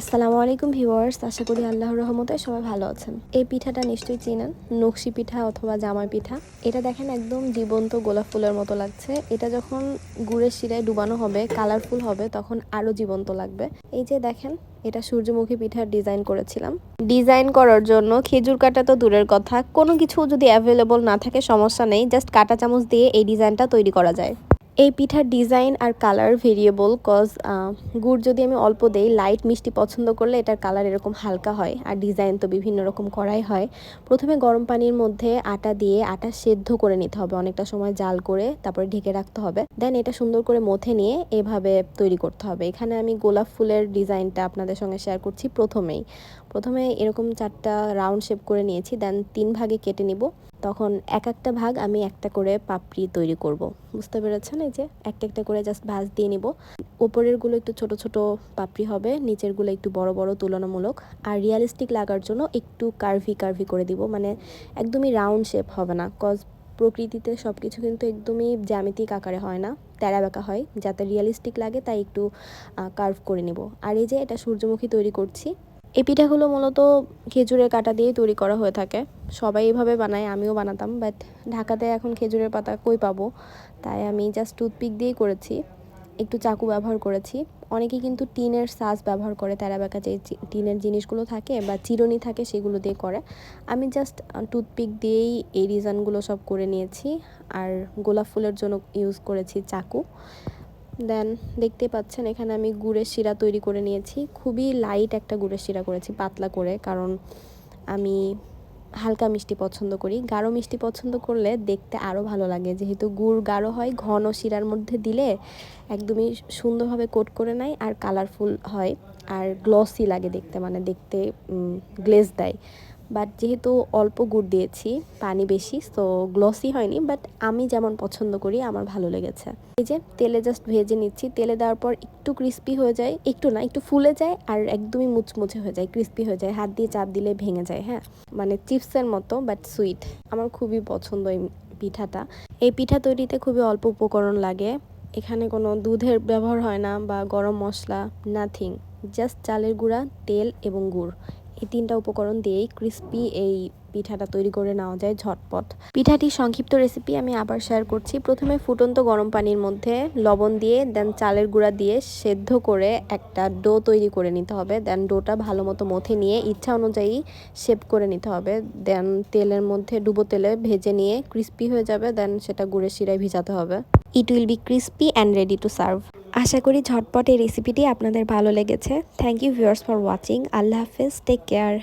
আসসালামু আলাইকুম ভিউয়ার্স, আশা করি আল্লাহর রহমতে সবাই ভালো আছেন। এই পিঠাটা নিশ্চয়ই চিনেন, নকশি পিঠা অথবা জামাই পিঠা। এটা দেখেন একদম জীবন্ত গোলাপ ফুলের মতো লাগছে। এটা যখন গুড়ের শিরায় ডুবানো হবে, কালারফুল হবে, তখন আরও জীবন্ত লাগবে। এই যে দেখেন, এটা সূর্যমুখী পিঠার ডিজাইন করেছিলাম। ডিজাইন করার জন্য খেজুর কাটা তো দূরের কথা, কোনো কিছু যদি অ্যাভেলেবল না থাকে, সমস্যা নেই। জাস্ট কাটা চামচ দিয়ে এই ডিজাইনটা তৈরি করা যায়। এই পিঠার ডিজাইন আর কালার ভেরিয়েবল কজ গুড় যদি আমি অল্প দেই লাইট মিষ্টি পছন্দ করলে এটার কালার এরকম হালকা হয় আর ডিজাইন তো বিভিন্ন রকম করাই হয়। প্রথমে গরম পানির মধ্যে আটা দিয়ে আটা সেদ্ধ করে নিতে হবে, অনেকটা সময় জাল করে তারপরে ঢেকে রাখতে হবে। দেন এটা সুন্দর করে মথে নিয়ে এভাবে তৈরি করতে হবে। এখানে আমি গোলাপ ফুলের ডিজাইনটা আপনাদের সঙ্গে শেয়ার করছি প্রথমেই। প্রথমে এরকম চারটা রাউন্ড শেপ করে নিয়েছি দেন তিন ভাগে কেটে নিব। তখন এক একটা ভাগ আমি একটা করে পাপড়ি তৈরি করব। বুঝতে পেরেছেন? এই যে একটা একটা করে জাস্ট ভাজ দিয়ে নিব। ওপরেরগুলো একটু ছোট ছোট পাপড়ি হবে নিচেরগুলো একটু বড় বড় তুলনামূলক। আর রিয়ালিস্টিক লাগার জন্য একটু কার্ভি কার্ভি করে দিব। মানে একদমই রাউন্ড শেপ হবে না। কজ প্রকৃতিতে সব কিছু কিন্তু একদমই জ্যামিতিক আকারে হয় না, তেরা বেঁকা হয়। যাতে রিয়ালিস্টিক লাগে তাই একটু কার্ভ করে নিব। আর এই যে এটা সূর্যমুখী তৈরি করছি এই পিঠাগুলো মূলত খেজুরের কাটা দিয়েই তৈরি করা হয়ে থাকে। সবাই এভাবে বানায়, আমিও বানাতাম বাট ঢাকাতে এখন খেজুরের পাতা কই পাবো? তাই আমি জাস্ট টুথপিক দিয়েই করেছি। একটু চাকু ব্যবহার করেছি। অনেকে কিন্তু টিনের সাজ ব্যবহার করে তেরা বেঁকা যে টিনের জিনিসগুলো থাকে বা চিরনি থাকে সেগুলো দিয়ে করে। আমি জাস্ট টুথপিক দিয়েই এই ডিজাইনগুলো সব করে নিয়েছি। আর গোলাপ ফুলের জন্য ইউজ করেছি চাকু। দেন দেখতে পাচ্ছেন, এখানে আমি গুড়ের শিরা তৈরি করে নিয়েছি। খুবই লাইট একটা গুড়ের শিরা করেছি, পাতলা করে, কারণ আমি হালকা মিষ্টি পছন্দ করি। গাঢ় মিষ্টি পছন্দ করলে দেখতে আরও ভালো লাগে। যেহেতু গুড় গাঢ় হয়, ঘন শিরার মধ্যে দিলে একদমই সুন্দরভাবে কোট করে নেয় আর কালারফুল হয়, আর গ্লসি লাগে দেখতে মানে দেখতে গ্লেজ দেয়। বাট যেহেতু অল্প গুড় দিয়েছি, পানি বেশি তো গ্লসি হয়নি বাট আমি যেমন পছন্দ করি, আমার ভালো লেগেছে। এই যে তেলে জাস্ট ভেজে নিচ্ছি, তেলে দেওয়ার পর একটু ক্রিস্পি হয়ে যায়, একটু না, একটু ফুলে যায় আর একদমই মুচমুচে হয়ে যায় ক্রিস্পি হয়ে যায়, হাত দিয়ে চাপ দিলে ভেঙে যায় হ্যাঁ? মানে চিপসের মতো বাট সুইট আমার খুবই পছন্দ এই পিঠাটা। এই পিঠা তৈরিতে খুবই অল্প উপকরণ লাগে। এখানে কোনো দুধের ব্যবহার হয় না বা গরম মশলা নাথিং জাস্ট চালের গুঁড়া, তেল এবং গুড়। এই তিনটা উপকরণ দিয়েই ক্রিস্পি এই পিঠাটা তৈরি করে নেওয়া যায় ঝটপট। পিঠাটির সংক্ষিপ্ত রেসিপি আমি আবার শেয়ার করছি। প্রথমে ফুটন্ত গরম পানির মধ্যে লবণ দিয়ে দেন চালের গুঁড়া দিয়ে সেদ্ধ করে একটা ডো তৈরি করে নিতে হবে। দেন ডোটা ভালো মতো মথে নিয়ে ইচ্ছা অনুযায়ী শেপ করে নিতে হবে। দেন তেলের মধ্যে ডুবো তেলে ভেজে নিয়ে ক্রিস্পি হয়ে যাবে। দেন সেটা গুড়ের শিরায় ভিজাতে হবে। It will be crispy and ready to serve আশা করি ঝটপট এই রেসিপিটি আপনাদের ভালো লেগেছে। Thank you viewers for watching আল্লাহ হাফেজ। Take care